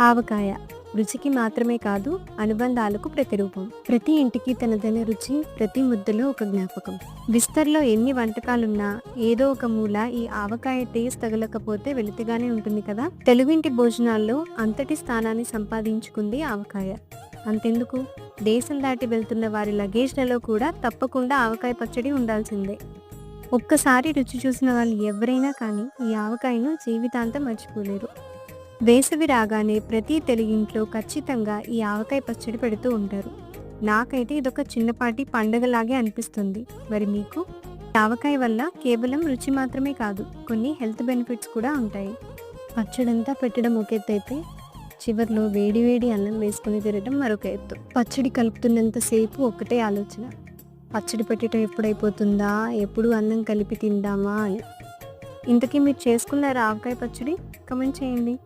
ఆవకాయ రుచికి మాత్రమే కాదు అనుబంధాలకు ప్రతిరూపం. ప్రతి ఇంటికి తనదైన రుచి ప్రతి ముద్దలో ఒక జ్ఞాపకం. విస్తర్లో ఎన్ని వంటకాలున్నా ఏదో ఒక మూల ఈ ఆవకాయ టేస్ట్ తగలకపోతే వెలితిగానే ఉంటుంది కదా? తెలుగింటి భోజనాల్లో అంతటి స్థానాన్ని సంపాదించుకుంది ఆవకాయ. అంతెందుకు? దేశం దాటి వెళ్తున్న వారి లగేజ్లలో కూడా తప్పకుండా ఆవకాయ పచ్చడి ఉండాల్సిందే. ఒక్కసారి రుచి చూసిన వాళ్ళు ఎవరైనా కానీ ఈ ఆవకాయను జీవితాంతం మర్చిపోలేరు. వేసవి రాగానే ప్రతి తెలుగింట్లో ఖచ్చితంగా ఈ ఆవకాయ పచ్చడి పెడుతూ ఉంటారు. నాకైతే ఇదొక చిన్నపాటి పండగలాగే అనిపిస్తుంది. మరి మీకు? ఆవకాయ వల్ల కేవలం రుచి మాత్రమే కాదు కొన్ని హెల్త్ బెనిఫిట్స్ కూడా ఉంటాయి. పచ్చడంతా పెట్టడం ఒక ఎత్తు అయితే చివర్లో వేడి వేడి అన్నం వేసుకుని తినడం మరొక ఎత్తు. పచ్చడి కలుపుతున్నంతసేపు ఒకటే ఆలోచన. పచ్చడి పెట్టడం ఎప్పుడైపోతుందా? ఎప్పుడు అన్నం కలిపి తిందామా? అని ఇంతకీ మీరు చేసుకున్నారా ఆవకాయ పచ్చడి? కమెంట్ చేయండి.